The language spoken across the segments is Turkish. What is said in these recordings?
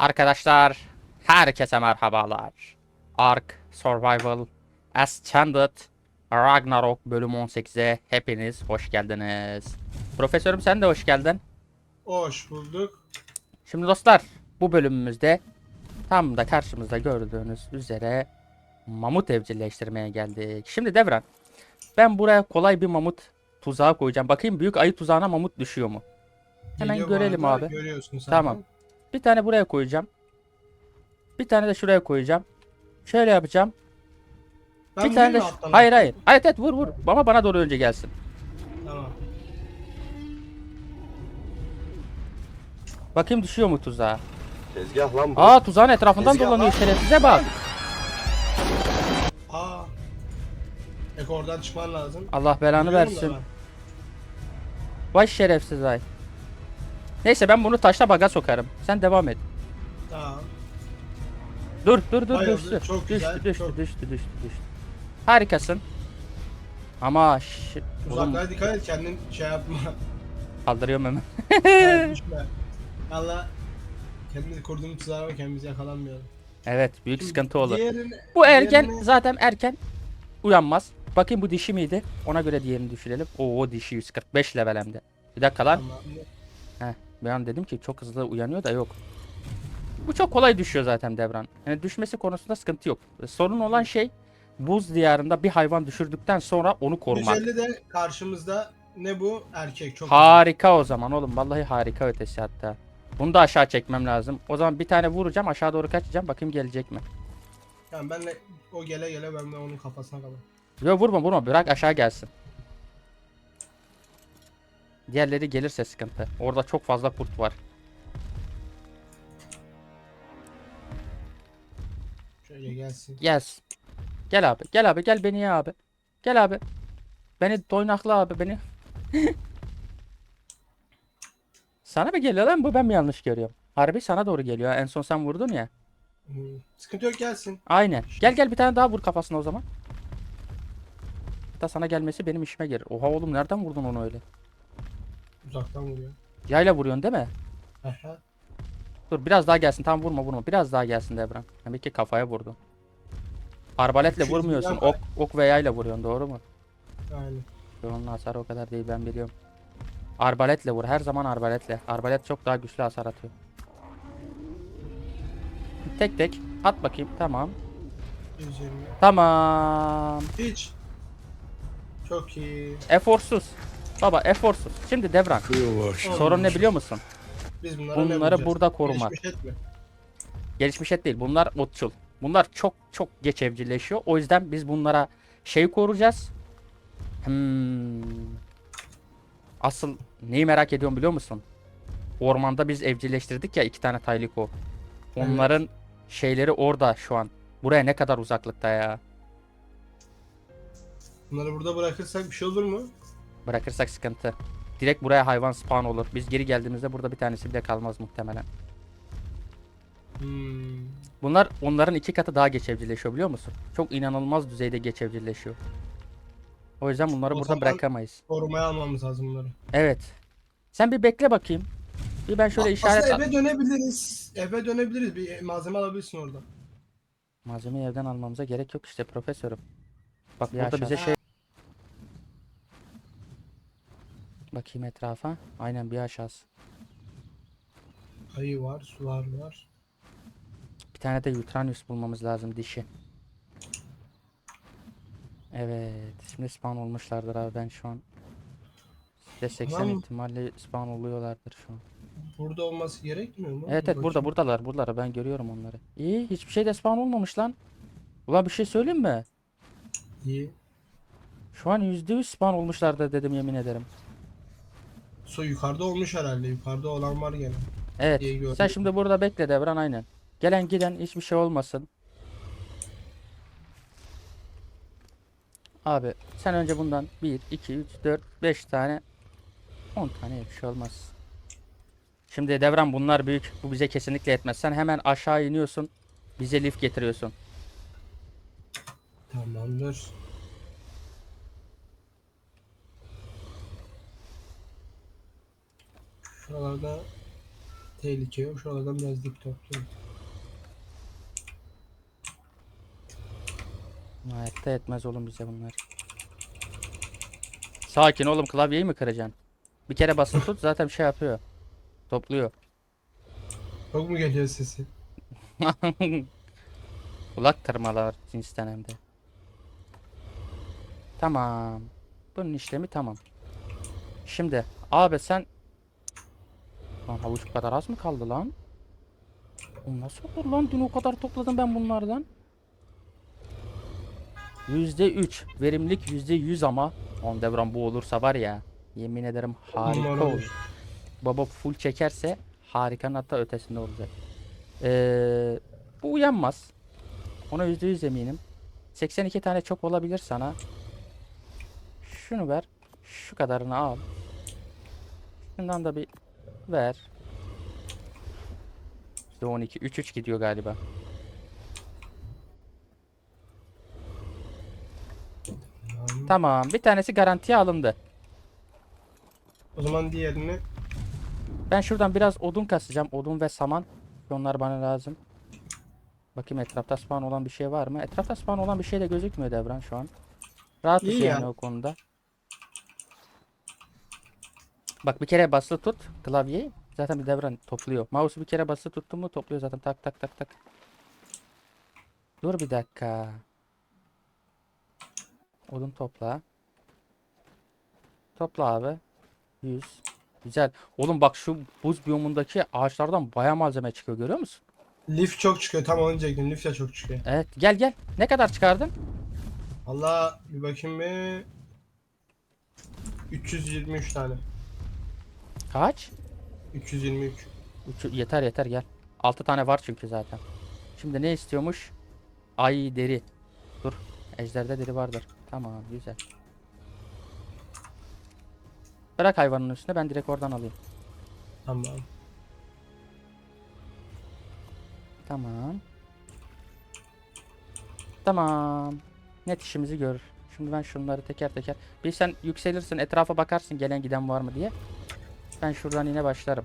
Arkadaşlar herkese merhabalar. Ark Survival Ascended Ragnarok bölüm 18'e hepiniz hoş geldiniz. Profesörüm sen de hoş geldin. Hoş bulduk. Şimdi dostlar bu bölümümüzde tam da karşımızda gördüğünüz üzere mamut evcilleştirmeye geldik. Şimdi Devran ben buraya kolay bir mamut tuzağı koyacağım. Bakayım büyük ayı tuzağına mamut düşüyor mu? Hemen Geliyor görelim abi. Görüyorsun sen. Tamam. Bir tane buraya koyacağım. Bir tane de şuraya koyacağım. Şöyle yapacağım. Ben bir tane de şu- alttan? Hayır hayır. Evet evet vur vur. Ama bana doğru önce gelsin. Tamam. Bakayım düşüyor mu tuzağa. Tezgah lan bu. Aa tuzağın etrafından Tezgah dolanıyor lan. şerefsize bak. Aa. Eko oradan çıkman lazım. Allah belanı Biliyorum versin. Vay şerefsiz vay. Neyse ben bunu taşla baga sokarım. Sen devam et. Tamam. Dur dur dur Bayıldı, düştü. çok düştü, güzel, düştü, çok. düştü düştü düştü. Harikasın. Ama ş- oğlum Uzaklara dikkat et kendin şey yapma. kaldırıyorum hemen. Düşme. Valla kendimizi kurduğumuz tuzağa bak kendimizi yakalanmayalım. Evet büyük sıkıntı olur. Diğerini, Bu erken diğerini- zaten erken uyanmaz. Bakayım bu dişi miydi? Ona göre diğerini düşürelim. Oo dişi 145 level hem de. Bir dakika lan. Tamam. Heh, an dedim ki çok hızlı uyanıyor da yok. Bu çok kolay düşüyor zaten Devran. Yani düşmesi konusunda sıkıntı yok. Sorun olan şey buz diyarında bir hayvan düşürdükten sonra onu korumak. 150 de karşımızda ne bu? Erkek çok güzel. Harika o zaman oğlum. Vallahi harika ötesi hatta. Bunu da aşağı çekmem lazım. O zaman bir tane vuracağım aşağı doğru kaçacağım. Bakayım gelecek mi? Yani benle o gele gele ben de onun kafasına kalayım. Yok vurma vurma bırak aşağı gelsin. Diğerleri gelirse sıkıntı. Orada çok fazla kurt var. Şöyle gelsin. Gelsin. Gel abi gel abi gel beni ye abi. Gel abi. Beni doynakla abi beni. sana mı geliyor lan bu ben mi yanlış görüyorum? Harbi sana doğru geliyor. En son sen vurdun ya. Hmm. Sıkıntı yok gelsin. Aynen. Gel gel bir tane daha vur kafasına o zaman. Hatta sana gelmesi benim işime gelir. Oha oğlum nereden vurdun onu öyle? Uzaktan vuruyor. Yayla vuruyorsun değil mi? Aha. Dur biraz daha gelsin. Tamam vurma vurma. Biraz daha gelsin Devran. Demek ki kafaya vurdun. Arbaletle Şu vurmuyorsun. Ok, ok ve yayla vuruyorsun doğru mu? Aynen. Onun hasarı o kadar değil ben biliyorum. Arbaletle vur. Her zaman arbaletle. Arbalet çok daha güçlü hasar atıyor. Tek tek. At bakayım. Tamam. 120. Tamam. Hiç. Çok iyi. Eforsuz. Baba eforsuz. Şimdi Devran. Sorun ne biliyor musun? Biz bunlara ne Bunları bulacağız? burada korumak. Gelişmiş et mi? Gelişmiş et değil. Bunlar otçul. Bunlar çok çok geç evcilleşiyor. O yüzden biz bunlara şey koruyacağız. Hmm. Asıl neyi merak ediyorum biliyor musun? Ormanda biz evcilleştirdik ya iki tane tayliko. Onların şeyleri orada şu an. Buraya ne kadar uzaklıkta ya? Bunları burada bırakırsak bir şey olur mu? Bırakırsak sıkıntı. Direkt buraya hayvan spawn olur. Biz geri geldiğimizde burada bir tanesi bile kalmaz muhtemelen. Hmm. Bunlar onların iki katı daha geç evcilleşiyor biliyor musun? Çok inanılmaz düzeyde geç evcilleşiyor. O yüzden bunları O burada bırakamayız. Korumaya almamız lazım bunları. Evet. Sen bir bekle bakayım. Bir ben şöyle işaret Aslında eve dönebiliriz. Eve dönebiliriz. Bir malzeme alabilirsin orada. Malzemeyi evden almamıza gerek yok işte profesörüm. Bak Bir burada aşağı. bize şey Bakayım etrafa. Aynen bir aşağısı. Ayı var, sular var. Bir tane de Utranius bulmamız lazım dişi. Evet. Şimdi spawn olmuşlardır abi ben şu an. %80 Tamam. ihtimalle spawn oluyorlardır şu an. Burada olması gerekmiyor mu? Evet evet burada buradalar buradalar ben görüyorum onları. İyi hiçbir şey de spawn olmamış lan. Ulan bir şey söyleyeyim mi? İyi. Şu an %100 spawn olmuşlardır dedim yemin ederim. Su yukarıda olmuş herhalde. Yukarıda olan var gene. Evet sen şimdi burada bekle Devran aynen. Gelen giden hiçbir şey olmasın. Abi sen önce bundan 1, 2, 3, 4, 5 tane 10 tane bir şey olmaz. Şimdi Devran bunlar büyük. Bu bize kesinlikle yetmez. Sen hemen aşağı iniyorsun. Bize lif getiriyorsun. Tamamdır. Şuralarda Tehlike yok. Şuralardan biraz dik topluyorum. Hayatta etmez oğlum bize bunlar. Sakin oğlum klavyeyi mi kıracaksın? Bir kere basılı tut zaten bir şey yapıyor. Topluyor. Çok mu geliyor sesi? Kulak tırmalar cinsten hem de. Tamam. Bunun işlemi tamam. Şimdi abi sen Lan havuç kadar az mı kaldı lan? O nasıl olur lan? Dün o kadar topladım ben bunlardan. Yüzde üç. Verimlilik yüzde yüz ama. On devran bu olursa var ya. Yemin ederim harika olur. olur. Baba full çekerse harikanın hatta ötesinde olacak. Ee, bu uyanmaz. Ona yüzde yüz eminim. 82 tane çok olabilir sana. Şunu ver. Şu kadarını al. Şundan da bir ver. İşte 12. 3-3 gidiyor galiba. Yani, Tamam. Bir tanesi garantiye alındı. o zaman diğerini Ben şuradan biraz odun kasacağım. Odun ve saman. Onlar bana lazım. Bakayım etrafta spawn olan bir şey var mı? Etrafta spawn olan bir şey de gözükmüyor Devran şu an. Rahatız İyi yani ya. o konuda. Bak bir kere basılı tut klavyeyi. Zaten bir Devran topluyor. Mouse'u bir kere basılı tuttun mu topluyor zaten. Tak tak tak tak. Dur bir dakika. Odun topla. Topla abi. 100. Güzel. Oğlum bak şu buz biyomundaki ağaçlardan baya malzeme çıkıyor görüyor musun? lif çok çıkıyor. Tam onu diyecektim. Lif de çok çıkıyor. Evet gel gel. Ne kadar çıkardın? Allah bir bakayım bir. 323 tane. Kaç? 323. Üç- yeter yeter gel. 6 tane var çünkü zaten. Şimdi ne istiyormuş? Ay deri. Dur. Ejderde deri vardır. Tamam güzel. Bırak hayvanın üstüne ben direkt oradan alayım. Tamam. Tamam. Tamam. Net işimizi görür. Şimdi ben şunları teker teker. Bir sen yükselirsin etrafa bakarsın gelen giden var mı diye. Ben şuradan yine başlarım.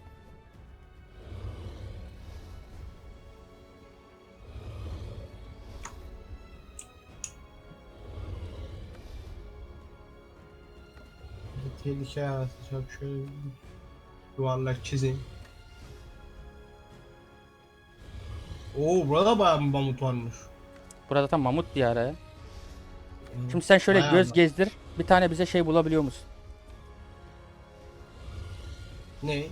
Tehlike yaratacak şöyle bir yuvarlak çizeyim. Oo burada bayağı bir mamut varmış. Burada tam mamut diyarı. ya. Şimdi sen şöyle Bayağı göz var. gezdir. Bir tane bize şey bulabiliyor musun? Ne?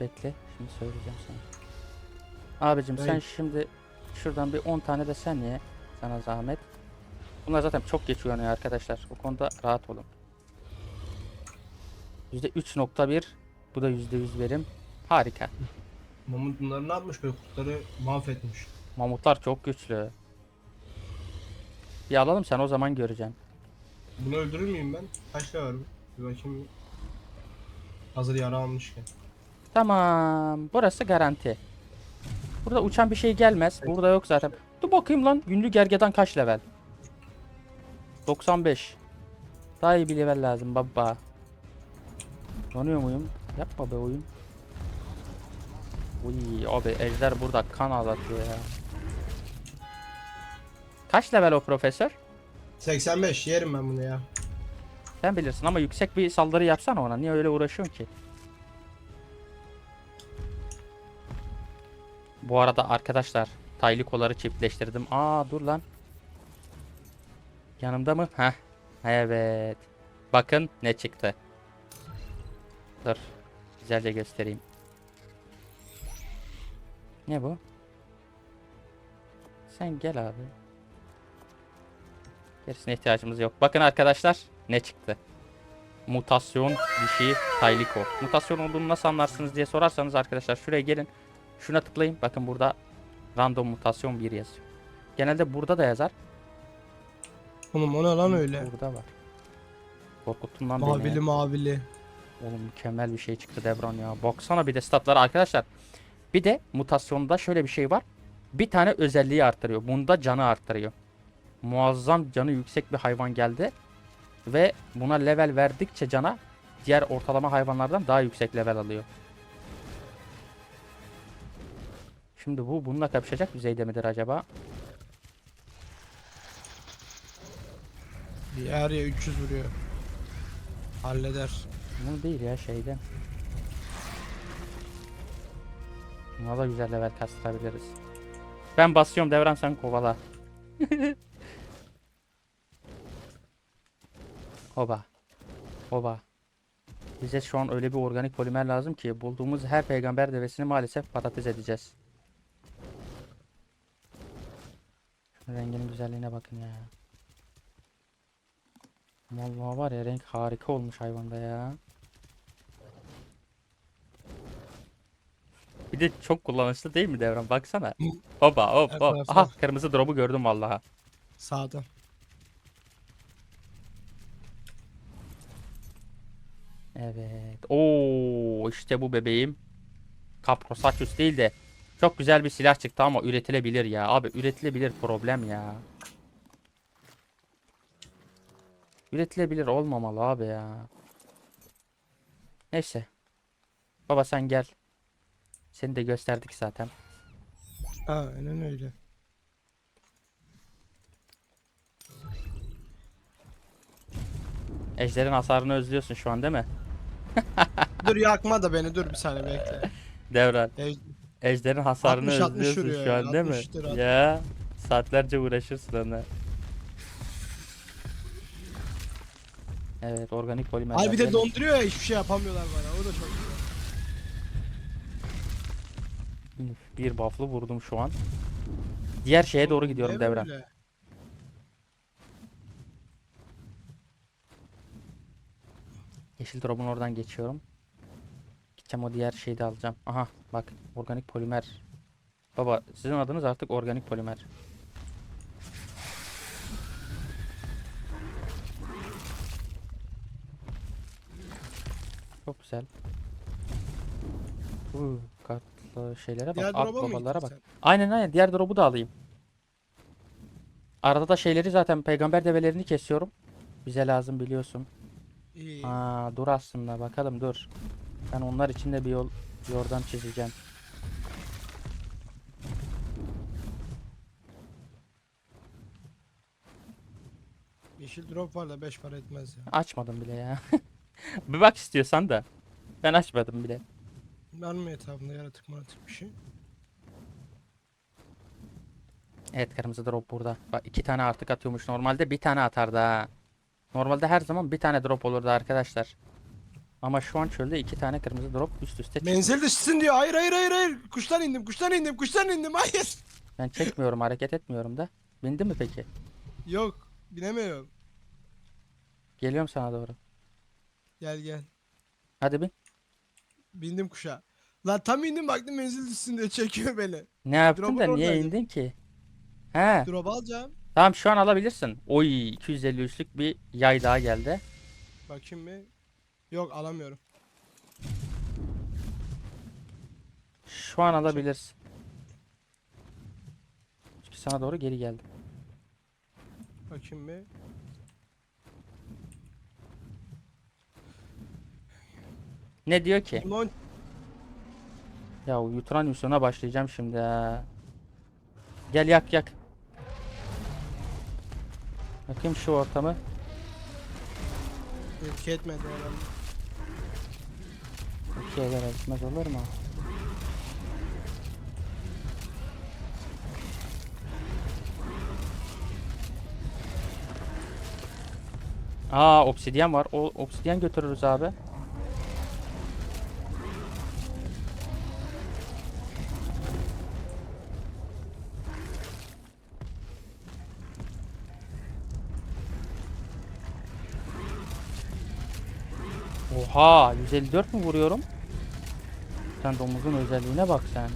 Bekle. Şimdi söyleyeceğim sana. Abicim sen şimdi şuradan bir 10 tane de sen ye. Sana zahmet. Bunlar zaten çok geç uyanıyor arkadaşlar. O konuda rahat olun. %3.1 Bu da %100 verim. Harika. Mamut bunları ne yapmış böyle kurtları mahvetmiş. Mamutlar çok güçlü. Bir alalım sen o zaman göreceksin. Bunu öldürür müyüm ben? Kaç tane var bu? Bir bakayım. Hazır yara almışken. Tamam. Burası garanti. Burada uçan bir şey gelmez. Burada yok zaten. Dur bakayım lan. Günlük gergedan kaç level? 95. Daha iyi bir level lazım baba. Donuyor muyum? Yapma be oyun. Uy abi ejder burada kan ağlatıyor ya. Kaç level o profesör? 85 yerim ben bunu ya. Sen bilirsin ama yüksek bir saldırı yapsana ona. Niye öyle uğraşıyorsun ki? Bu arada arkadaşlar taylı kolları çiftleştirdim. Aa dur lan. Yanımda mı? Heh. Evet. Bakın ne çıktı. Dur. Güzelce göstereyim. Ne bu? Sen gel abi. Gerisine ihtiyacımız yok. Bakın arkadaşlar ne çıktı. Mutasyon dişi Tayliko. Mutasyon olduğunu nasıl anlarsınız diye sorarsanız arkadaşlar şuraya gelin. Şuna tıklayın. Bakın burada random mutasyon 1 yazıyor. Genelde burada da yazar. Oğlum o ne lan öyle? Burada var. Korkuttun lan beni. Mavili mavili. Oğlum mükemmel bir şey çıktı Devran ya. Baksana bir de statlara arkadaşlar. Bir de mutasyonda şöyle bir şey var. Bir tane özelliği arttırıyor. Bunda canı arttırıyor. Muazzam canı yüksek bir hayvan geldi. Ve buna level verdikçe cana diğer ortalama hayvanlardan daha yüksek level alıyor. Şimdi bu bununla kapışacak düzeyde midir acaba? Yer ya 300 vuruyor. Halleder. Bunu değil ya şeyden. Buna da güzel level kastırabiliriz. Ben basıyorum devran sen kovala. Hoba. Hoba. Bize şu an öyle bir organik polimer lazım ki bulduğumuz her peygamber devesini maalesef patates edeceğiz. Şunun renginin güzelliğine bakın ya. Vallahi var ya renk harika olmuş hayvanda ya. Bir de çok kullanışlı değil mi Devran? Baksana. Hoba hop hop. Aha kırmızı drop'u gördüm vallahi. Sağda. Evet. Oo işte bu bebeğim. Caprosaurus değil de çok güzel bir silah çıktı ama üretilebilir ya. Abi üretilebilir problem ya. Üretilebilir olmamalı abi ya. Neyse. Baba sen gel. Seni de gösterdik zaten. Aynen öyle. Ejder'in hasarını özlüyorsun şu an değil mi? Dur yakma da beni dur bir saniye bekle. Devran. Ej- Ejder'in hasarını 60-60 özlüyorsun vuruyor şu an değil mi? 60'tır, 60. Ya saatlerce uğraşırsın ona. Evet organik polimer. Ay bir de donduruyor ya hiçbir şey yapamıyorlar bana. O da çok güzel. Bir buff'lı vurdum şu an. Diğer şeye doğru gidiyorum Devran. böyle? Yeşil drop'un oradan geçiyorum. Gideceğim o diğer şeyi de alacağım. Aha bak organik polimer. Baba sizin adınız artık organik polimer. Çok güzel. Uuu katlı şeylere bak. Diğer Ak babalara bak. sen? Aynen aynen diğer drop'u da alayım. Arada da şeyleri zaten peygamber develerini kesiyorum. Bize lazım biliyorsun. İyi. Aa dur aslında bakalım dur. Ben onlar için de bir yol yordam çizeceğim. Yeşil drop var da 5 para etmez ya. Açmadım bile ya. bir bak istiyorsan da. Ben açmadım bile. Var mı etrafında yaratık maratık bir şey? Evet kırmızı drop burada. Bak iki tane artık atıyormuş. Normalde bir tane atardı ha. Normalde her zaman bir tane drop olurdu arkadaşlar. Ama şu an çölde iki tane kırmızı drop üst üste çıktı. Menzil düşsün diyor. Hayır hayır hayır hayır. Kuştan indim kuştan indim kuştan indim. Hayır. Ben çekmiyorum hareket etmiyorum da. Bindi mi peki? Yok binemiyorum. Geliyorum sana doğru. Gel gel. Hadi bin. Bindim kuşa. Lan tam indim baktım menzil düşsün diye çekiyor beni. Ne yaptın Drop'un da niye oradaydı. indin ki? He. Drop alacağım. Tamam şu an alabilirsin. Oy 253'lük bir yay daha geldi. Bakayım bir. Yok alamıyorum. Şu an alabilirsin. Çünkü sana doğru geri geldim. Bakayım bir. Ne diyor ki? Limon Ya Yutranius'una başlayacağım şimdi ha. Gel yak yak. Bakayım şu ortamı. etki etmedi herhalde. Bir şeyler etmez olur mu? Aa obsidyen var. O obsidyen götürürüz abi. Oha 154 mü vuruyorum? Sen domuzun özelliğine bak sen.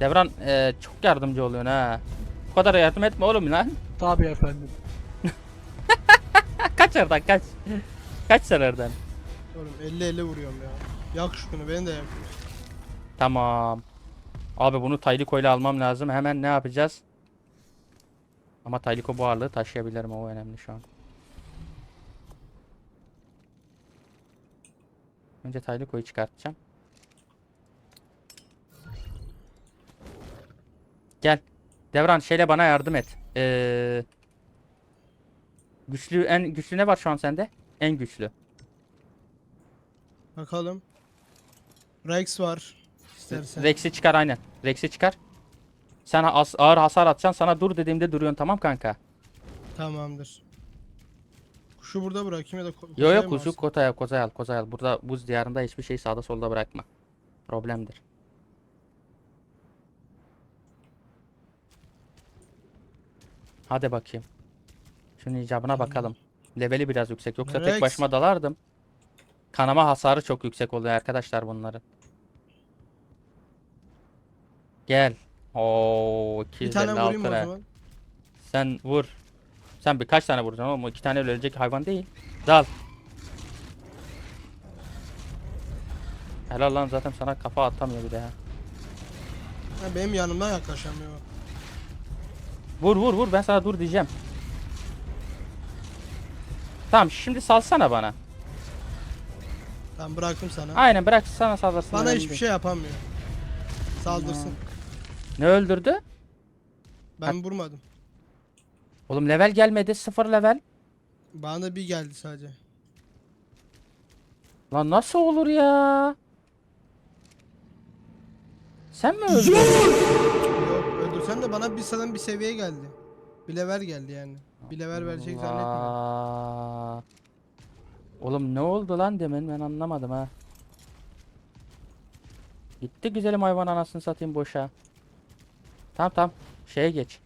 Devran eee, çok yardımcı oluyorsun ha. Bu kadar yardım etme oğlum lan. Tabii efendim. kaç oradan kaç. kaç sen oradan. Oğlum 50-50 vuruyorum ya. Yak şunu beni de yak. Tamam. Abi bunu Tayliko ile almam lazım. Hemen ne yapacağız? Ama Tayliko bu ağırlığı taşıyabilirim o önemli şu an. Önce Tayliko'yu çıkartacağım. Gel. Devran şeyle bana yardım et. Ee, güçlü en güçlü ne var şu an sende? En güçlü. Bakalım. Rex var. İstersen. Rex'i çıkar aynen. Rex'i çıkar. Sen ağır hasar atacaksın. Sana dur dediğimde duruyorsun tamam kanka. Tamamdır. Kuşu burada bırakayım ya da ko- Yo yo alsın? kotaya kozaya al kozaya al. Burada buz diyarında hiçbir şey sağda solda bırakma. Problemdir. Hadi bakayım. Şunun icabına bakalım. Leveli biraz yüksek. Yoksa tek Rex. başıma dalardım. Kanama hasarı çok yüksek oluyor arkadaşlar bunların. Gel. Oo, Bir tane 256 vurayım o zaman. Sen vur. Sen birkaç tane vuracaksın oğlum. İki tane ölecek hayvan değil. Dal. Helal lan zaten sana kafa atamıyor bir de ha. Ha, benim yanımdan yaklaşamıyor. Vur vur vur ben sana dur diyeceğim. Tamam şimdi salsana bana. Tamam bıraktım sana. Aynen bırak sana saldırsın. Bana hiçbir şey yapamıyor. Saldırsın. Ne öldürdü? Ben vurmadım. Oğlum level gelmedi sıfır level. Bana da bir geldi sadece. Lan nasıl olur ya? Sen mi öldün? Yok öldürsen de bana bir sana bir seviye geldi. Bir level geldi yani. Bir level verecek zannetmiyorum. Oğlum ne oldu lan demin ben anlamadım ha. Gitti güzelim hayvan anasını satayım boşa. Tamam tamam şeye geç.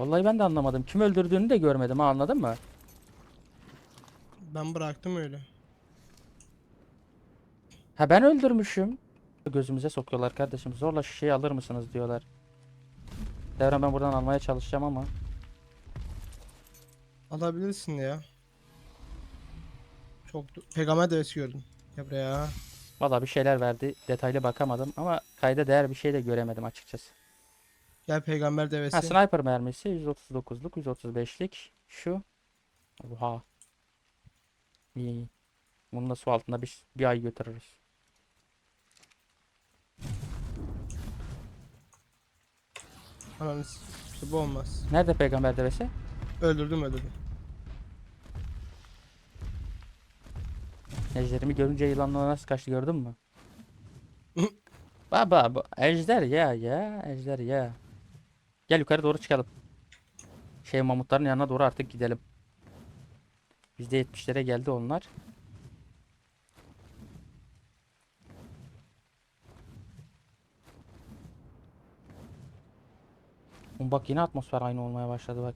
Vallahi ben de anlamadım. Kim öldürdüğünü de görmedim ha anladın mı? Ben bıraktım öyle. Ha ben öldürmüşüm. Gözümüze sokuyorlar kardeşim. Zorla şişeyi alır mısınız diyorlar. Devran ben buradan almaya çalışacağım ama. Alabilirsin ya. Çok peygamber devesi gördüm. Ya buraya. Valla bir şeyler verdi. Detaylı bakamadım ama kayda değer bir şey de göremedim açıkçası. Gel peygamber devesi. Ha sniper mermisi 139'luk 135'lik şu. Oha. İyi. iyi. Bunu da su altında bir, bir ay götürürüz. Ananı s- bu olmaz. Nerede peygamber devesi? Öldürdüm öldürdüm. Ejderimi görünce yılanla nasıl kaçtı gördün mü? Baba bu ejder ya ya ejder ya. Gel yukarı doğru çıkalım. Şey mamutların yanına doğru artık gidelim. %70'lere geldi onlar. Bak yine atmosfer aynı olmaya başladı bak.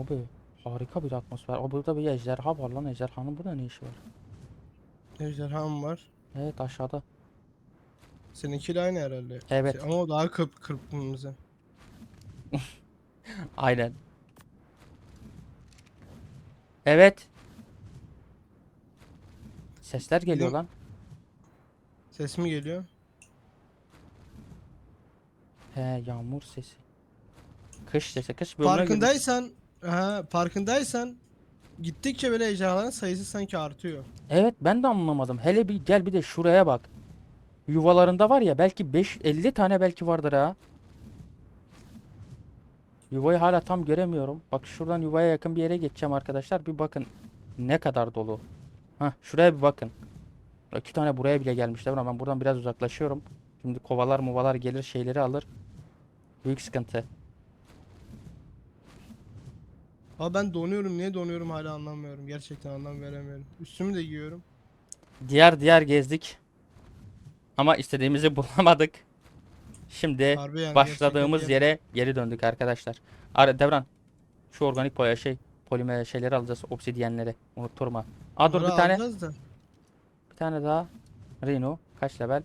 Abi harika bir atmosfer. O burada bir ejderha var lan. Ejderhanın burada ne işi var? Ejderham var. Evet aşağıda. Seninkiyle aynı herhalde. Evet. Ama o daha kırp kırpkırmızı. Aynen. Evet. Sesler geliyor lan. Ses mi geliyor? He yağmur sesi. Kış sesi. Kış bölümüne. Farkındaysan, ha, farkındaysan gittikçe böyle ejderhaların sayısı sanki artıyor. Evet ben de anlamadım. Hele bir gel bir de şuraya bak. Yuvalarında var ya belki 5 50 tane belki vardır ha. Yuvayı hala tam göremiyorum. Bak şuradan yuvaya yakın bir yere geçeceğim arkadaşlar. Bir bakın ne kadar dolu. Hah şuraya bir bakın. İki tane buraya bile gelmişler. Ama ben buradan biraz uzaklaşıyorum. Şimdi kovalar muvalar gelir şeyleri alır. Büyük sıkıntı. Ama ben donuyorum. Niye donuyorum hala anlamıyorum. Gerçekten anlam veremiyorum. Üstümü de giyiyorum. Diğer diğer gezdik. Ama istediğimizi bulamadık. Şimdi Harbi yani başladığımız gerçekten yere geri döndük arkadaşlar. Ara Devran şu organik boya şey polimer şeyleri alacağız obsidyenleri unutturma. Aa dur bir tane alacağız da. bir tane daha Reno kaç level?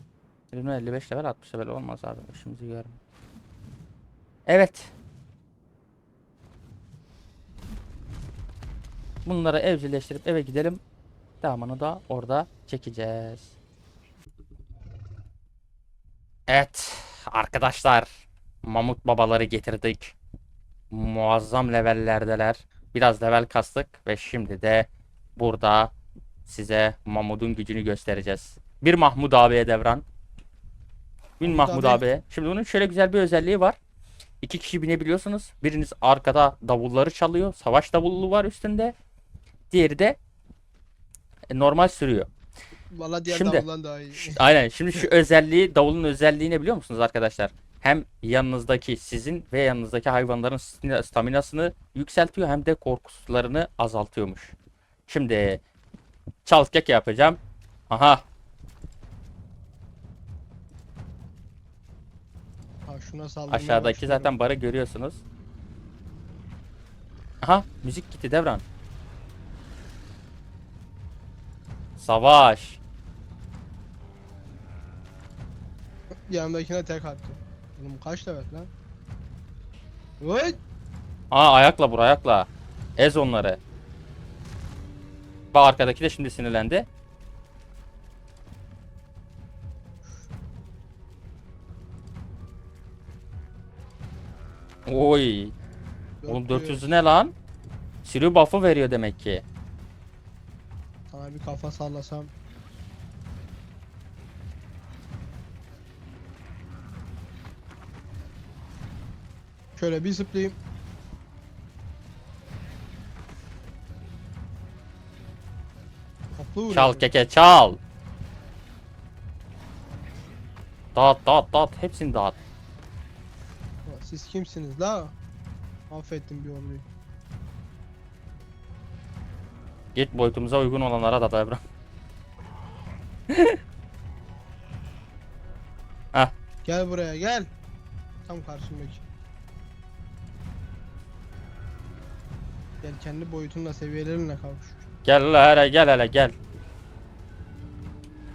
Reno 55 level 60 level olmaz abi işimizi görme. Evet. Bunları evcilleştirip eve gidelim. Devamını da orada çekeceğiz. Evet arkadaşlar mamut babaları getirdik. Muazzam levellerdeler. Biraz level kastık ve şimdi de burada size mamutun gücünü göstereceğiz. Bir Mahmud abiye devran. Bin Mahmut Mahmut abi. abi. Şimdi bunun şöyle güzel bir özelliği var. İki kişi binebiliyorsunuz. Biriniz arkada davulları çalıyor. Savaş davullu var üstünde. Diğeri de e, normal sürüyor. Valla diğer Şimdi- davuldan daha iyi. Aynen. Şimdi şu özelliği, davulun özelliği ne biliyor musunuz arkadaşlar? Hem yanınızdaki sizin ve yanınızdaki hayvanların stamina- staminasını yükseltiyor hem de korkularını azaltıyormuş. Şimdi çal kek yapacağım. Aha. Ha şuna saldırmaya Aşağıdaki başlıyorum. zaten barı görüyorsunuz. Aha müzik gitti Devran. Savaş. Yanındakine tek attı. Oğlum kaç level lan? Oy! Aa ayakla vur ayakla. Ez onları. Bak arkadaki de şimdi sinirlendi. Oy. Oğlum 400 ne lan? Sürü buff'ı veriyor demek ki. Sana bir kafa sallasam. Şöyle bir zıplayayım. Toplu. Çal keke çal. Dağıt dağıt dağıt. Hepsini dağıt. Siz kimsiniz la? Affettim bir orduyu. Git boyutumuza uygun olanlara da Devran. Gel buraya gel. Tam karşımdaki. Gel kendi boyutunla seviyelerinle kavuş. Gel hele hele gel hele gel.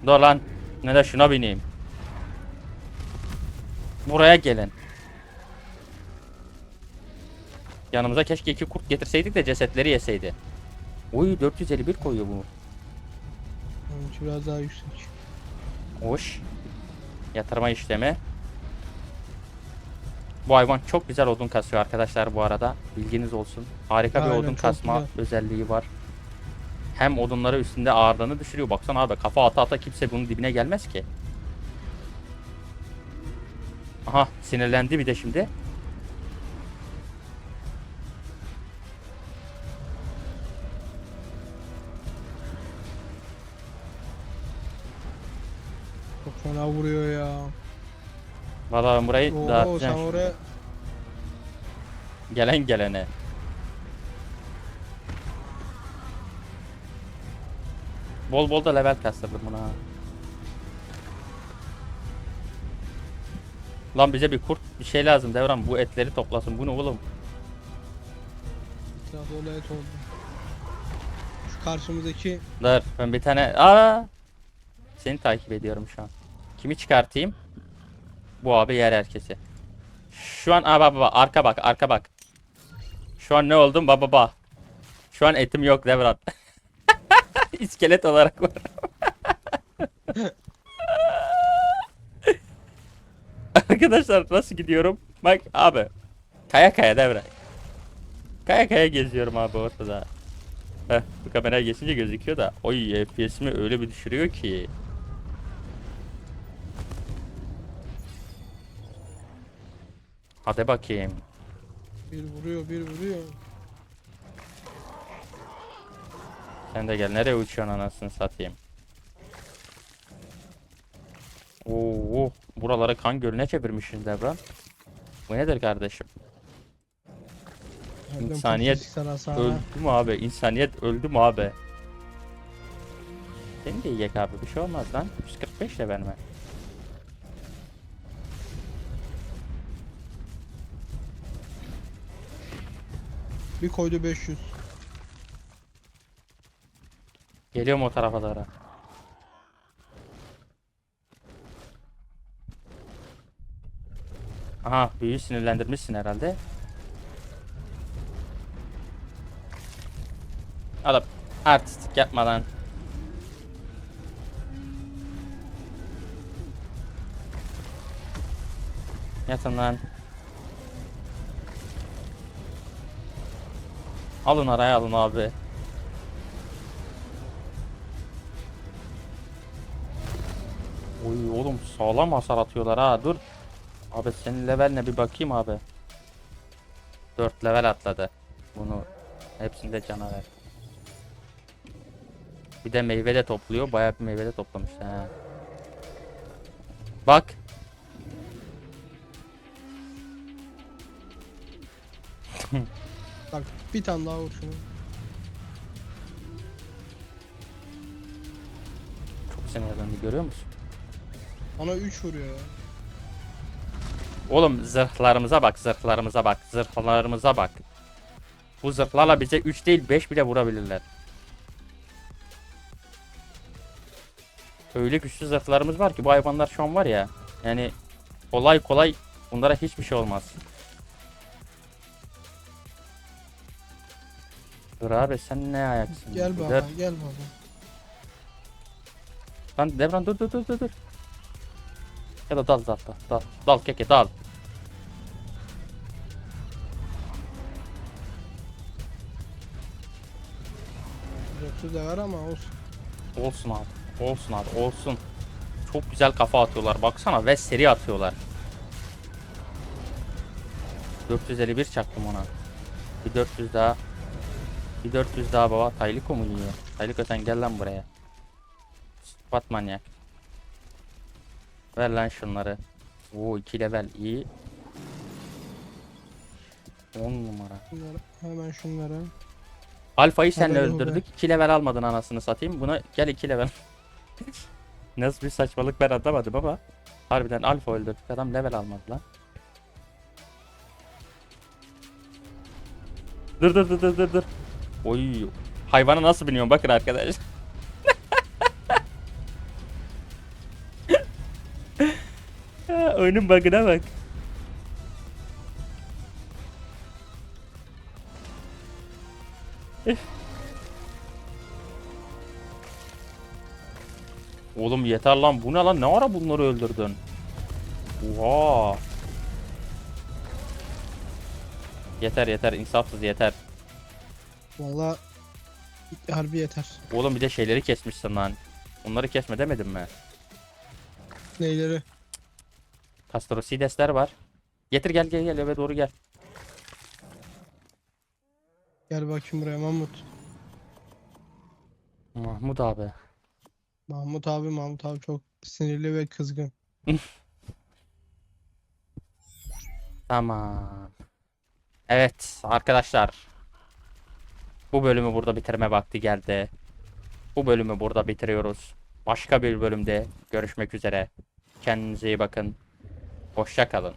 Dur lan. Ne de şuna bineyim. Buraya gelin. Yanımıza keşke iki kurt getirseydik de cesetleri yeseydi. Uy 451 koyuyor bu. Biraz daha yüksek. Hoş. Yatırma işlemi. Bu hayvan çok güzel odun kasıyor arkadaşlar bu arada. Bilginiz olsun. Harika bir Aynen, odun çok kasma güzel. özelliği var. Hem odunları üstünde ağırlığını düşürüyor. Baksana abi kafa ata ata kimse bunun dibine gelmez ki. Aha sinirlendi bir de şimdi. Valla ben burayı Oo sen dağıtacağım. oraya Gelen gelene. Bol bol da level kastırdım buna. Lan bize bir kurt bir şey lazım Devran bu etleri toplasın bu ne oğlum? etrafı öyle et oldu. Şu karşımızdaki Dur ben bir tane aa seni takip ediyorum şu an. Kimi çıkartayım? Bu abi yer herkesi. Şu an aa bak arka bak arka bak. Şu an ne oldum baba bak. Şu an etim yok Devran. İskelet olarak var. Arkadaşlar nasıl gidiyorum? Bak abi. Kaya kaya Devran. Kaya kaya geziyorum abi ortada. Heh, bu kameraya geçince gözüküyor da oy FPS'imi öyle bir düşürüyor ki. Hadi bakayım. bir vuruyor bir vuruyor. Sen de gel nereye uçuyorsun anasını satayım. Oo, buraları kan gölüne çevirmişsin Devran. Bu nedir kardeşim? İnsaniyet? Öldü mü abi? İnsaniyet öldü mü abi? Seni de yiyecek abi bir şey olmaz lan. 145 de verme. Bir koydu 500. Geliyorum o tarafa doğru. Aha büyüyü sinirlendirmişsin herhalde. Alıp artistik yapmadan. Yatın lan. Alın araya alın abi. Oy oğlum sağlam hasar atıyorlar ha dur. Abi senin level ne bir bakayım abi. 4 level atladı. Bunu hepsinde canavar. Bir de meyve de topluyor. Bayağı bir meyve de toplamış ha. Bak. Bak bir tane daha vur şunu. Çok sinirlendi görüyor musun? Bana 3 vuruyor ya. Oğlum zırhlarımıza bak, zırhlarımıza bak, zırhlarımıza bak. Bu zırhlarla bize 3 değil 5 bile vurabilirler. Öyle güçlü zırhlarımız var ki bu hayvanlar şu an var ya. Yani kolay kolay bunlara hiçbir şey olmaz. Dur abi sen ne ayaksın? Gel baba gel baba. Lan Devran dur dur dur dur dur. Ya da dal dal dal dal. Dal keke dal. Yoksa da var ama olsun. Olsun abi. Olsun abi olsun. Çok güzel kafa atıyorlar. Baksana ve seri atıyorlar. 451 çaktım ona. Bir 400 daha. Bir 400 daha baba. Tayliko mu yiyor? Tayliko sen gel lan buraya. Spat manyak. Ver lan şunları. Oo 2 level iyi. 10 numara. Şunları, hemen şunları. Alfa'yı senle Haberim öldürdük. 2 level almadın anasını satayım. Buna gel 2 level. Nasıl bir saçmalık ben anlamadım ama. Harbiden alfa öldürdük. Adam level almadı lan. Dur dur dur dur dur. Oy. Hayvana nasıl biniyorum bakın arkadaş. Ya, Oyunun bug'ına bak. Oğlum yeter lan bu ne lan ne ara bunları öldürdün? Oha. Yeter yeter insafsız yeter. Valla harbi yeter. Oğlum bir de şeyleri kesmişsin lan. Onları kesme demedim mi? Neyleri? Castrosides'ler var. Getir gel gel gel eve doğru gel. Gel bakayım buraya Mahmut. Mahmut abi. Mahmut abi Mahmut abi çok sinirli ve kızgın. Tamam. Evet arkadaşlar. Bu bölümü burada bitirme vakti geldi. Bu bölümü burada bitiriyoruz. Başka bir bölümde görüşmek üzere. Kendinize iyi bakın. Hoşça kalın.